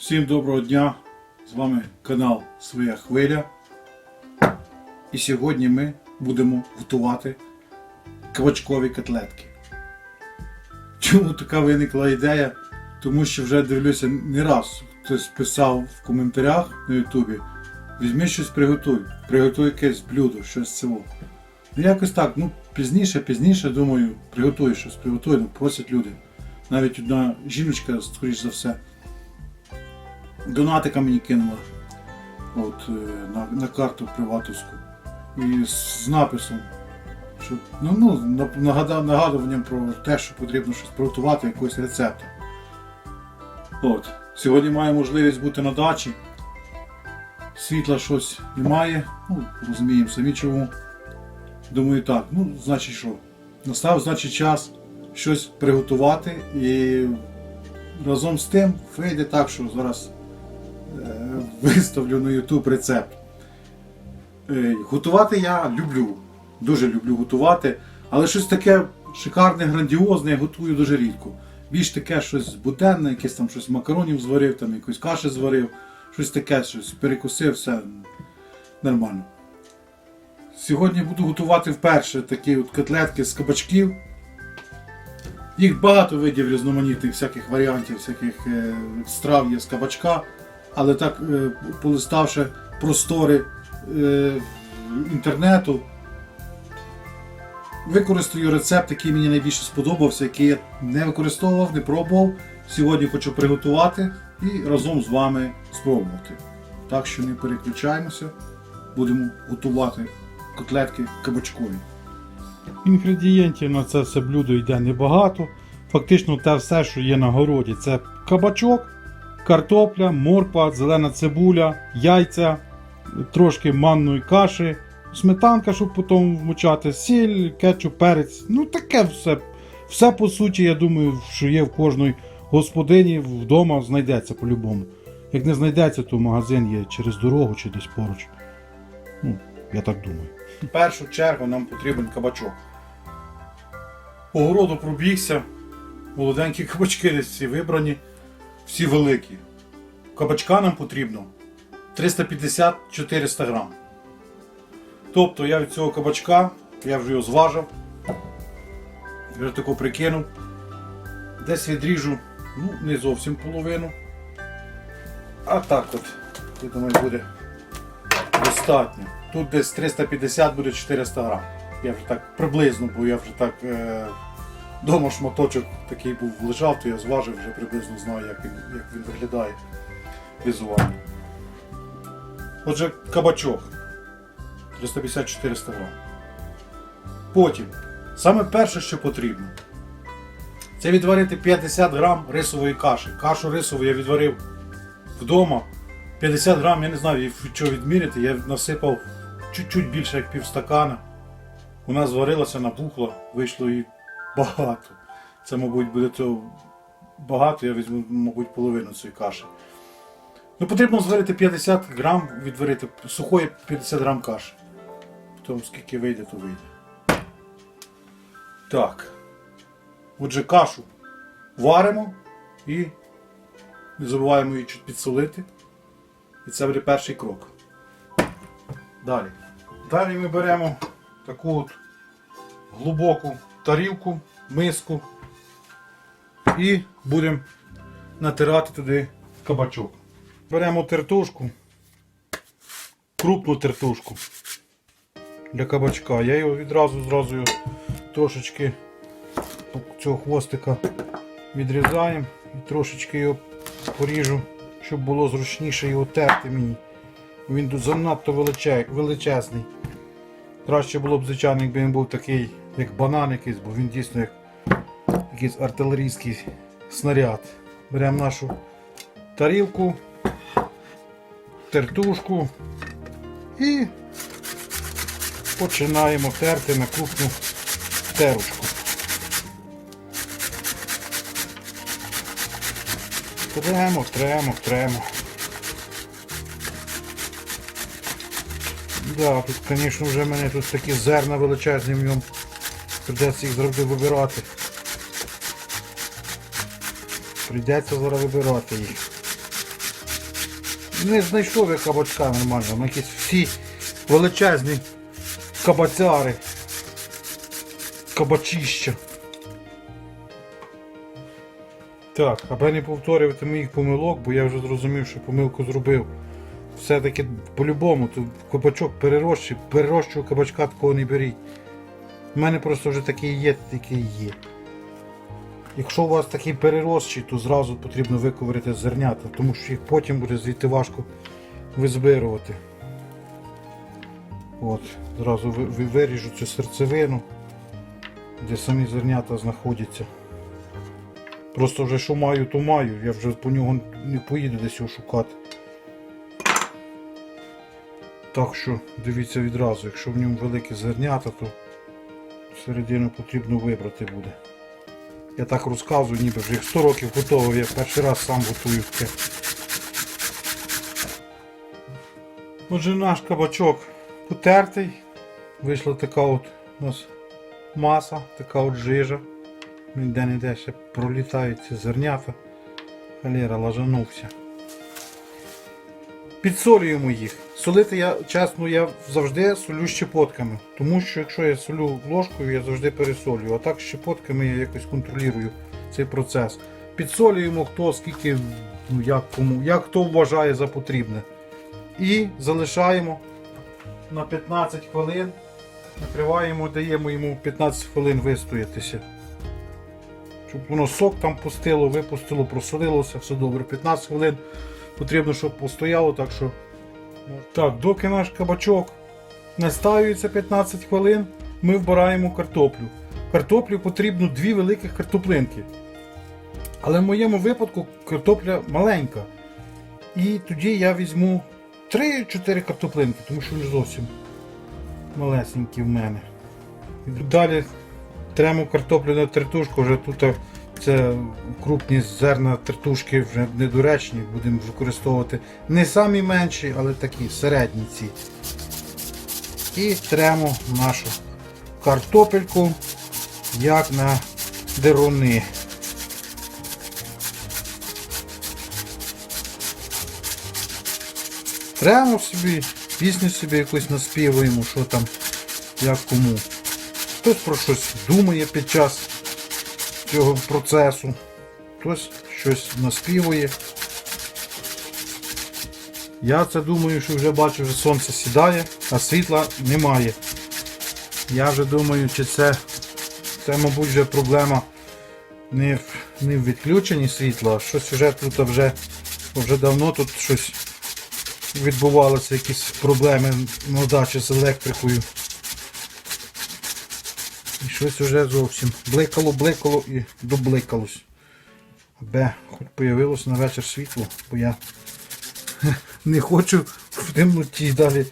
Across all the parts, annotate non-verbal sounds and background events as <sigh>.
Всім доброго дня! З вами канал Своя Хвиля. І сьогодні ми будемо готувати кабачкові котлетки. Чому така виникла ідея? Тому що вже дивлюся не раз хтось писав в коментарях на Ютубі. Візьми щось приготуй, приготуй якесь блюдо, щось цього. Ну якось так, ну пізніше, пізніше, думаю, приготуй щось, приготуй, ну просять люди. Навіть одна жіночка, скоріш за все, донатика мені кинула от, е, на, на карту приватовську. І з написом, що ну, ну, нагадав, нагадуванням про те, що потрібно щось приготувати, якийсь рецепт. От. Сьогодні маю можливість бути на дачі. Світла щось немає. Ну, розуміємо самі чому. Думаю, так, ну, значить що? Настав, значить, час щось приготувати і разом з тим вийде так, що зараз виставлю на YouTube рецепт. Е, готувати я люблю, дуже люблю готувати, але щось таке шикарне, грандіозне я готую дуже рідко. Більш таке щось буденне, якесь там щось макаронів зварив, там якусь каші зварив, щось таке, щось перекусив, все нормально. Сьогодні буду готувати вперше такі от котлетки з кабачків. Їх багато видів різноманітних всяких варіантів, всяких е, страв є з кабачка, але так, е, полиставши простори е, інтернету, використаю рецепт, який мені найбільше сподобався, який я не використовував, не пробував. Сьогодні хочу приготувати і разом з вами спробувати. Так що не переключаємося, будемо готувати котлетки кабачкові. Інгредієнтів на це все блюдо йде небагато. Фактично те все, що є на городі, це кабачок, картопля, морква, зелена цибуля, яйця, трошки манної каші, сметанка, щоб потім вмочати, сіль, кетчуп, перець. Ну таке все. Все по суті, я думаю, що є в кожної господині вдома знайдеться по-любому. Як не знайдеться, то магазин є через дорогу чи десь поруч. Ну, я так думаю. В першу чергу нам потрібен кабачок. По городу пробігся, молоденькі кабачки десь всі вибрані, всі великі. Кабачка нам потрібно 350-400 грам. Тобто я від цього кабачка, я вже його зважив, вже таку прикинув, десь відріжу, ну, не зовсім половину. А так от, я думаю, буде достатньо. Тут десь 350 буде 400 грам. Я вже так приблизно, бо я вже так е, дома шматочок такий був лежав, то я зважив, вже приблизно знаю, як він, як він виглядає візуально. Отже, кабачок 350-400 грам. Потім, саме перше, що потрібно, це відварити 50 грам рисової каші. Кашу рисову я відварив вдома. 50 грам, я не знаю від чого відміряти, я насипав чуть-чуть більше як півстакана. Вона зварилася, набухла, вийшло її багато. Це, мабуть, буде то багато, я візьму, мабуть, половину цієї каші. Ну, потрібно зварити 50 грам, відварити сухої 50 грам каші. Потім скільки вийде, то вийде. Так. Отже, кашу варимо і не забуваємо її чуть підсолити. І це буде перший крок. Далі. Далі ми беремо таку от глибоку тарілку, миску і будемо натирати туди кабачок. Беремо тертушку, крупну тертушку для кабачка. Я його відразу зразу трошечки цього хвостика відрізаємо і трошечки його поріжу, щоб було зручніше його терти мені. Він занадто величезний. Краще було б, звичайно, якби він був такий, як банан якийсь, бо він дійсно як якийсь артилерійський снаряд. Беремо нашу тарілку, тертушку і починаємо терти на крупну терочку. Тремо, тремо, тремо. Да, тут, звісно, вже в мене тут такі зерна величезні в ньому. Придеться їх завжди вибирати. Прийдеться зараз вибирати їх. не знайшов я кабачка нормального, ну якісь всі величезні кабацяри. Кабачища. Так, аби не повторювати моїх помилок, бо я вже зрозумів, що помилку зробив. Все-таки по-любому, тут кабачок перерощив, перерощую кабачка такого не беріть. У мене просто вже такий є, такий є. Якщо у вас такий перерощий, то зразу потрібно виковирити зернята, тому що їх потім буде звідти важко визбирувати. От, зразу ви- ви- виріжу цю серцевину, де самі зернята знаходяться. Просто вже що маю, то маю, я вже по нього не поїду десь його шукати. Так що дивіться відразу, якщо в ньому великі зернята, то середину потрібно вибрати буде. Я так розказую, ніби вже їх 100 років готовий, я перший раз сам готую таке. Отже, наш кабачок потертий. Вийшла така от у нас маса, така от жижа. Ніде не де ще пролітають ці зернята. Халера лажанувся. Підсолюємо їх. Солити я, чесно, я завжди солю щепотками. Тому що якщо я солю ложкою, я завжди пересолюю. А так щепотками я якось контролюю цей процес. Підсолюємо хто скільки, ну як кому, як хто вважає за потрібне. І залишаємо на 15 хвилин. Накриваємо, даємо йому 15 хвилин вистоятися. Щоб воно сок там пустило, випустило, просолилося, все добре. 15 хвилин потрібно, щоб постояло, так що. Так, доки наш кабачок настаюється 15 хвилин, ми вбираємо картоплю. Картоплю потрібно дві великих картоплинки. Але в моєму випадку картопля маленька. І тоді я візьму 3-4 картоплинки, тому що вони зовсім малесенькі в мене. Далі тремо картоплю на тертушку, вже тут е, це крупні зерна тертушки вже недоречні, будемо використовувати не самі менші, але такі середні ці. І тремо нашу картопельку як на деруни. Тремо собі, пісню собі якусь наспівуємо, що там, як кому. Хтось про щось думає під час цього процесу, хтось щось наспівує. Я це думаю, що вже бачу, що сонце сідає, а світла немає. Я вже думаю, чи це, це мабуть, вже проблема не в, не в відключенні світла, а щось вже тут вже, вже давно тут щось відбувалося, якісь проблеми на дачі з електрикою. Щось вже зовсім бликало, бликало і добликалось. Аби хоч появилось на вечір світло, бо я не хочу в темноті далі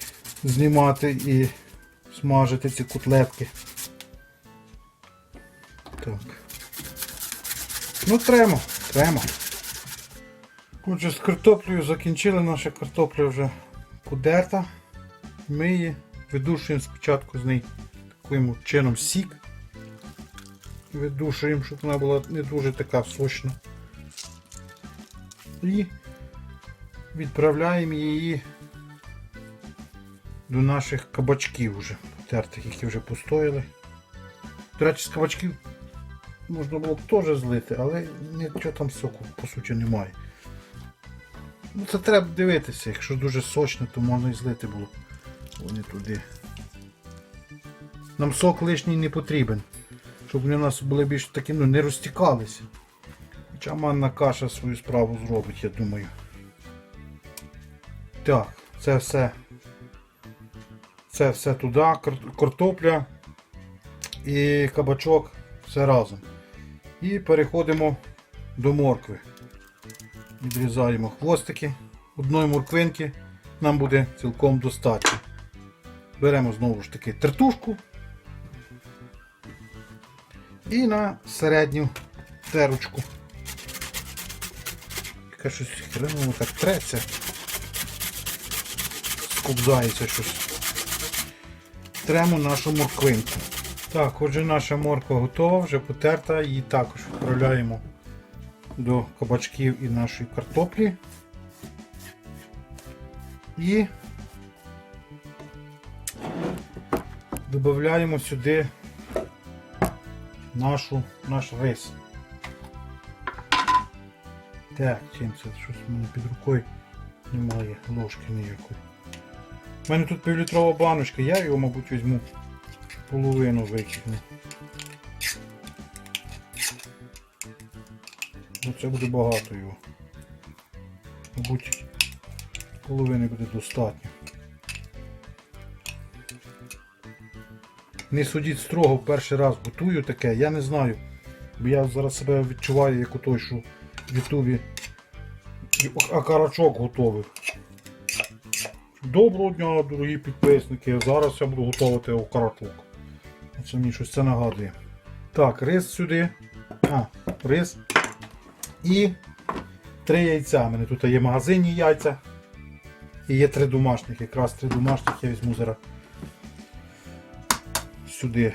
знімати і смажити ці котлетки. Так. Ну тремо, тремо. Отже, з картоплею закінчили, наша картопля вже подерта. Ми її видушуємо спочатку з неї таким чином сік. Видушуємо, щоб вона була не дуже така сочна. І відправляємо її до наших кабачків вже потертих, які вже постояли. До речі, з кабачків можна було б теж злити, але нічого там соку по суті немає. Ну це треба дивитися, якщо дуже сочне, то можна і злити було. Вони туди. Нам сок лишній не потрібен. Щоб вони у нас були більш такі, ну, не розтікалися. Хоча манна каша свою справу зробить, я думаю. Так, це все. Це все туди, картопля і кабачок, все разом. І переходимо до моркви. Відрізаємо хвостики. Одної морквинки нам буде цілком достатньо. Беремо знову ж таки тертушку. І на середню терочку. Яка щось хреново так треться. Скобзається щось. Тремо нашу морквинку. Так, отже наша морква готова, вже потерта, її також відправляємо до кабачків і нашої картоплі. І додаємо сюди нашу, наш рис. Так, чим це щось в мене під рукою немає ложки ніякої. У мене тут півлітрова баночка, я його, мабуть, візьму половину викину. Ну це буде багато його. Мабуть, половини буде достатньо. Не судіть строго, перший раз готую таке, я не знаю. Бо я зараз себе відчуваю, як у той, що в Ютубі акарачок готовив. Доброго дня, дорогі підписники. Зараз я буду готувати окарачок. Це мені щось це нагадує. Так, рис сюди. А, рис. І три яйця. У мене тут є магазинні яйця. І є три домашніх. Якраз три домашніх я візьму зараз сюди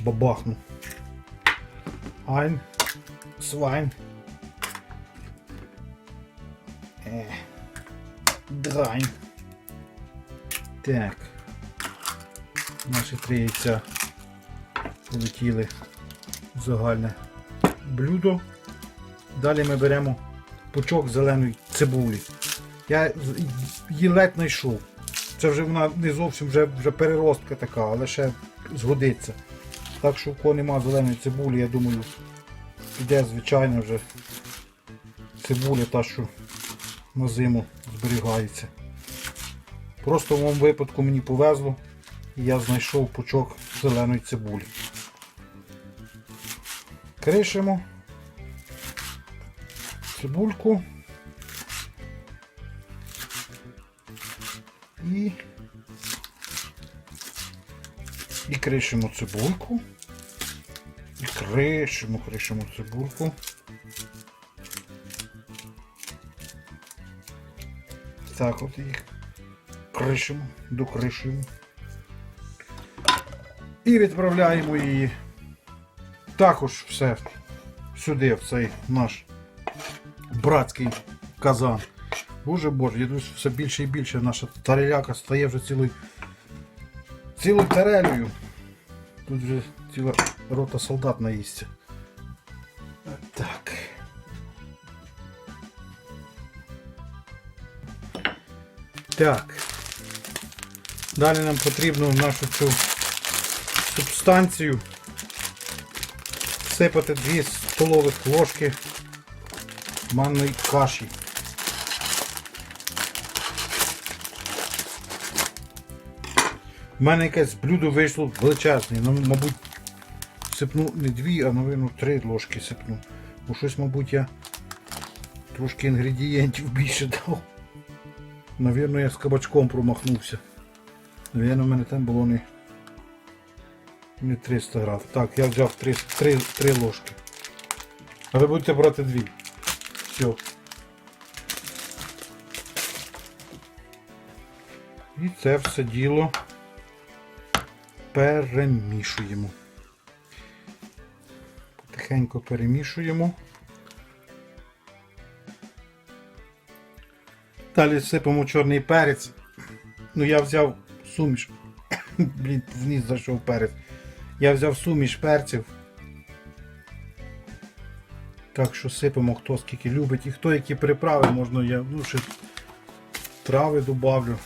бабахну. Ein, zwei, е, drei. Так. Наші три яйця полетіли в загальне блюдо. Далі ми беремо пучок зеленої цибулі. Я її ледь знайшов. Це вже вона не зовсім вже, вже переростка така, але ще згодиться. Так що у кого нема зеленої цибулі, я думаю, піде звичайно вже цибуля та, що на зиму зберігається. Просто в моєму випадку мені повезло, і я знайшов пучок зеленої цибулі. Кришимо цибульку кришимо цибульку. І кришимо, кришимо цибульку. Так от їх кришимо, докришуємо. І відправляємо її також все сюди, в цей наш братський казан. Боже боже, я думаю, все більше і більше наша тареляка стає вже цілою цілою тарелею. Тут вже ціла рота солдат наїсться. Так. Так. Далі нам потрібно нашу цю субстанцію всипати 2 столових ложки манної каші. У мене якесь блюдо вийшло величезне. Ну, мабуть, сипну не дві, а напевно три ложки сипну. Бо щось, мабуть, я трошки інгредієнтів більше дав. Навірно, я з кабачком промахнувся. Навірно, в мене там було не, не 300 грам. Так, я взяв 3, 3, 3 ложки. А ви будете брати дві. Все. І це все діло перемішуємо. Потихеньку перемішуємо. Далі сипемо чорний перець. Ну я взяв суміш. <coughs> Блін, в зайшов перець. Я взяв суміш перців. Так що сипемо хто скільки любить. І хто які приправи, можна я ну, ще трави добавлю.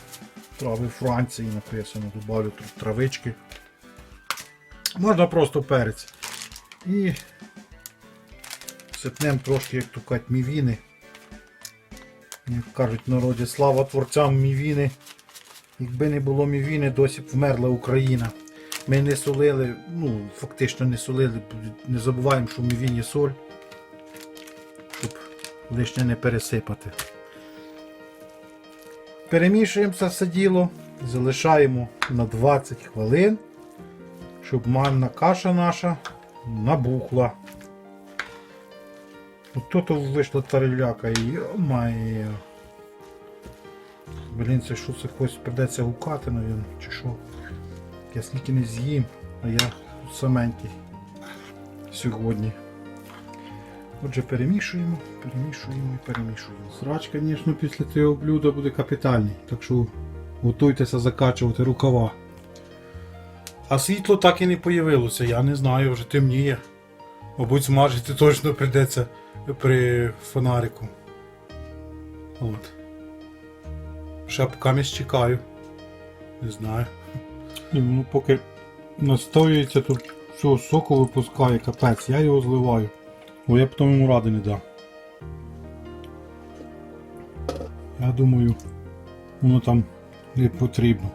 Трави Франції написано, добавлю тут травички. Можна просто перець. І сипнемо трошки, як то кажуть, мівіни. Як кажуть в народі, слава творцям мівіни. Якби не було мівіни, досі б вмерла Україна. Ми не солили, ну, фактично не солили, не забуваємо, що в мівіні соль, щоб лишнє не пересипати. Перемішуємо це все діло, залишаємо на 20 хвилин, щоб манна каша наша набухла. От тут вийшла тареляка і. Блін, це що це когось придеться гукати, навіть, чи що. Я скільки не з'їм, а я саменький сьогодні. Отже, перемішуємо, перемішуємо і перемішуємо. Срач, звісно, після цього блюда буде капітальний, так що готуйтеся закачувати рукава. А світло так і не появилося, я не знаю, вже темніє. Мабуть, смажити точно прийдеться при фонарику. От. Ще поки чекаю. Не знаю. Воно поки настоюється, тут всього соку випускає капець, я його зливаю. Бо я потім йому ради не дам. Я думаю, воно там не потрібно.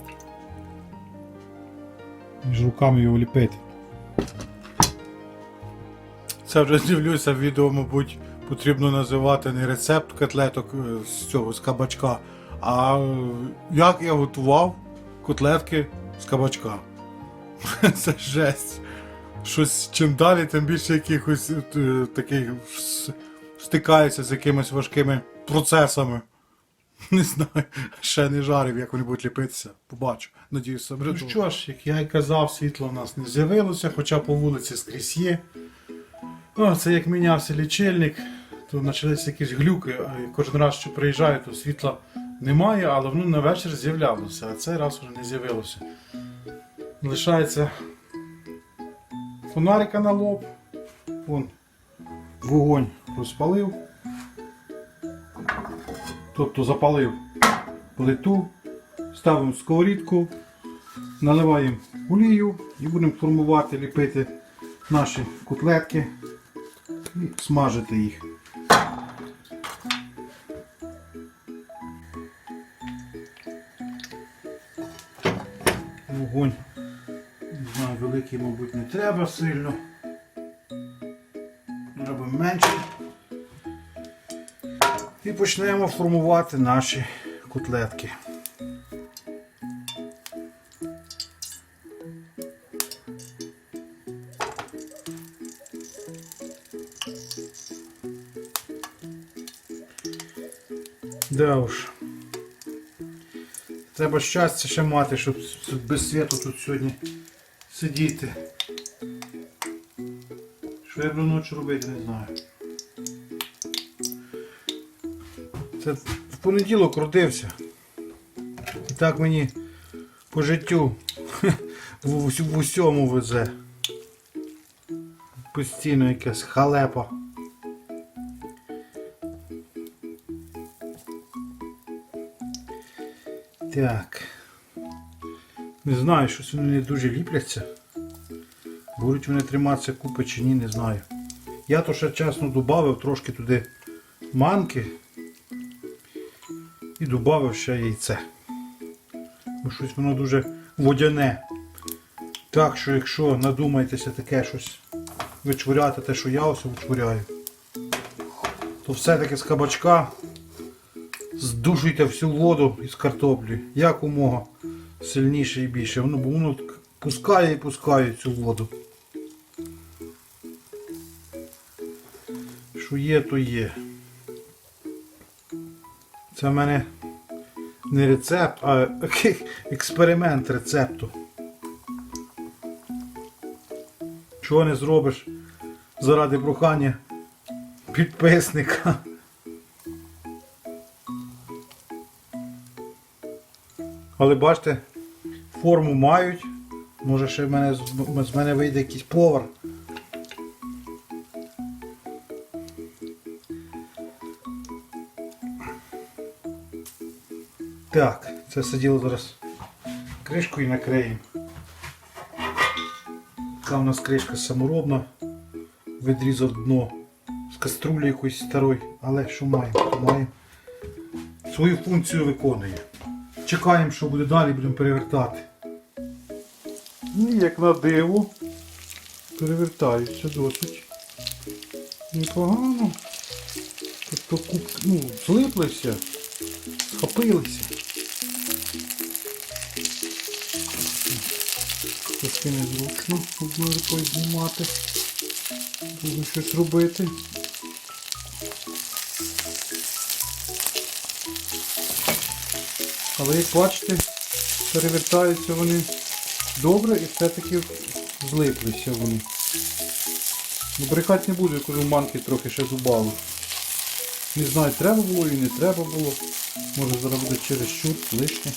Між руками його ліпити. Це вже дивлюся, відео, мабуть, потрібно називати не рецепт котлеток е, з цього з кабачка, а е, як я готував котлетки з кабачка. <laughs> Це жесть. Щось чим далі, тим більше якихось е, таких стикається з якимись важкими процесами. <laughs> Не знаю, ще не жарив, як вони будуть ліпитися. Побачу. Надіюся, Ну що ж, як я й казав, світло у нас не з'явилося, хоча по вулиці скрізь є. О, це як мінявся лічильник, то почалися якісь глюки, а кожен раз, що приїжджаю, то світла немає, але воно на вечір з'являлося, а цей раз вже не з'явилося. Лишається фонарика на лоб. Вон вогонь розпалив. Тобто запалив плиту, ставимо сковорідку, наливаємо олію і будемо формувати, ліпити наші котлетки і смажити їх. Вогонь, не знаю, великий, мабуть, не треба сильно. Робимо менший. Почнемо формувати наші котлетки. Да уж. Треба щастя ще мати, щоб без світу тут сьогодні сидіти. Що я буду ночі робити, не знаю. Це в понеділок родився. І так мені по життю <laughs> в, ус- в усьому везе. Постійно якась халепа. Так. Не знаю, щось вони не дуже ліпляться. Будуть вони триматися купи чи ні, не знаю. Я то ще чесно додав трошки туди манки і додав ще яйце. Бо щось воно дуже водяне. Так що, якщо надумаєтеся таке щось вичворяти, те, що я ось вичворяю, то все-таки з кабачка здушуйте всю воду із картоплі якомога сильніше і більше. Воно, бо воно пускає і пускає цю воду. Що є, то є. Це в мене не рецепт, а <laughs> експеримент рецепту. Чого не зробиш заради прохання підписника. Але бачите, форму мають. Може ще в мене, з- мене вийде якийсь повар. Так, це сиділо зараз кришкою накриємо. Така у нас кришка саморобна. Відрізав дно з каструлі якоїсь старої, але що маємо, то маємо. Свою функцію виконує. Чекаємо, що буде далі, будемо перевертати. Ну, як на диво. Перевертаються досить. Непогано. Тобто куб, ну, злиплися, схопилися. Трохи незручно одною рукою знімати. Буду щось робити. Але як бачите, перевертаються вони добре і все-таки злиплися вони. Ну, брехати не буду, я кажу, манки трохи ще дубали. Не знаю, треба було і не треба було. Може зараз буде через щур, лишнє.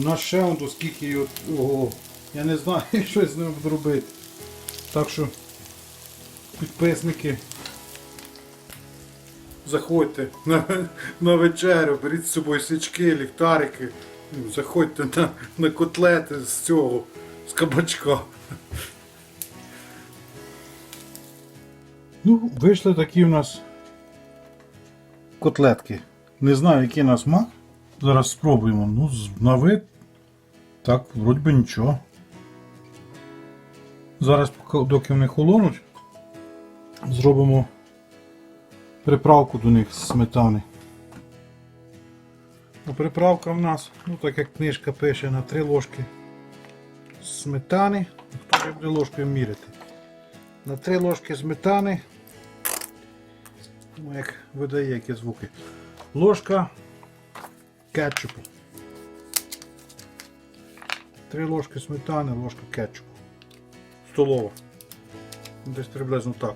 А в нас ще он скільки його. Ого, я не знаю, <laughs> що з ним буду робити. Так що підписники. Заходьте на, на вечерю, беріть з собою свічки, ліхтарики. Заходьте на, на котлети з цього, з кабачка. Ну, вийшли такі у нас котлетки. Не знаю, який на смак. Зараз спробуємо. Ну, на вид. Так, вроді би нічого. Зараз, доки вони холонуть, зробимо приправку до них з сметани. Ну, приправка в нас, ну так як книжка пише, на 3 ложки сметани. Хто буде ложкою міряти? На 3 ложки сметани. Ну, як видає які звуки. Ложка кетчупу. 3 ложки сметани, ложка кетчупу. Столова. Десь приблизно так.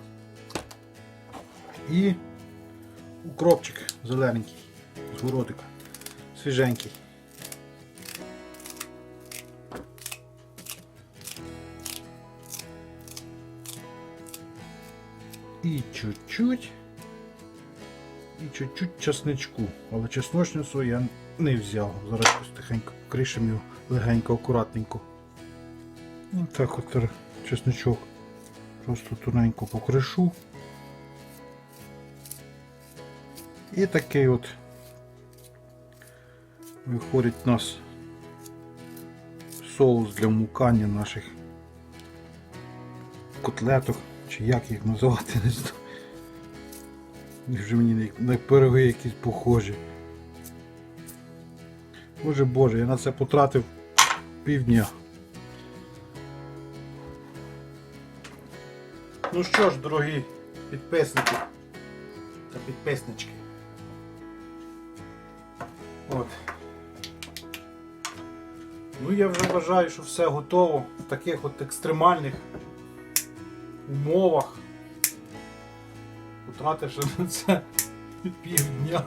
І укропчик зелененький з городика. Свіженький. І чуть-чуть. І чуть-чуть чесничку. Але чесночницю я не взяв. Зараз тихенько покришимо його легенько, акуратненько. Ось так от чесничок. Просто тоненько покришу. І такий от виходить у нас соус для мукання наших котлеток, чи як їх називати, не знаю. Вже мені на пироги якісь похожі. Боже Боже, я на це потратив півдня. Ну що ж, дорогі підписники та підписнички. От. Ну я вже вважаю, що все готово в таких от екстремальних умовах. Потративши на це півдня.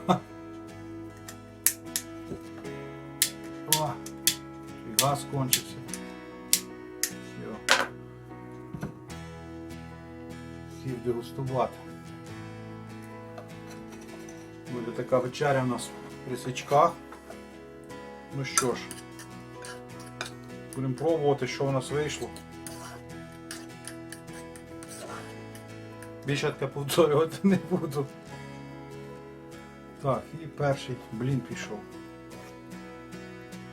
Газ кончився. Все. Сів дегустувати. Буде така вечеря у нас при свічках. Ну що ж, будемо пробувати, що у нас вийшло. Більше таке повторювати не буду. Так, і перший блін пішов.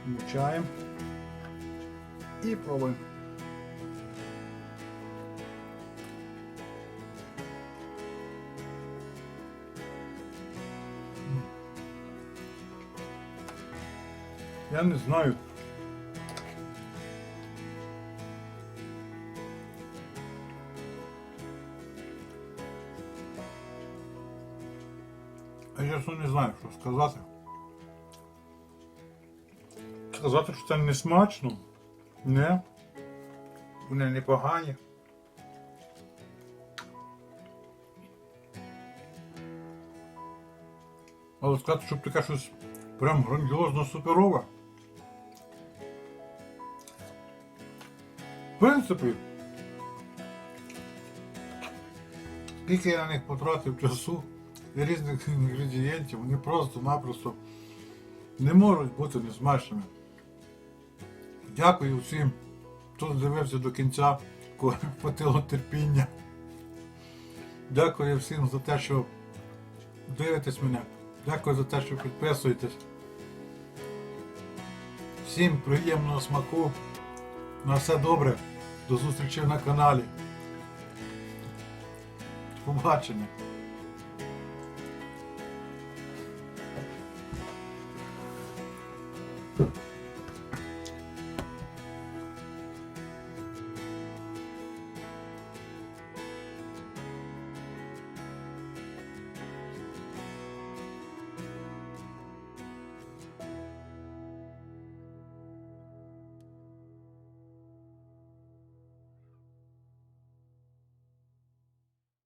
Включаємо. І пробуємо. Я не знаю. Я чесно не знаю, що сказати. Сказати, що це не смачно. Не. Вони непогані. Але сказати, щоб таке щось прям грандіозно суперове. В принципі, скільки я на них потратив часу і різних інгредієнтів, вони просто-напросто не можуть бути несмачними. Дякую всім, хто дивився до кінця, <laughs> хватило терпіння. Дякую всім за те, що дивитесь мене. Дякую за те, що підписуєтесь. Всім приємного смаку. На все добре. До зустрічі на каналі. Побачення.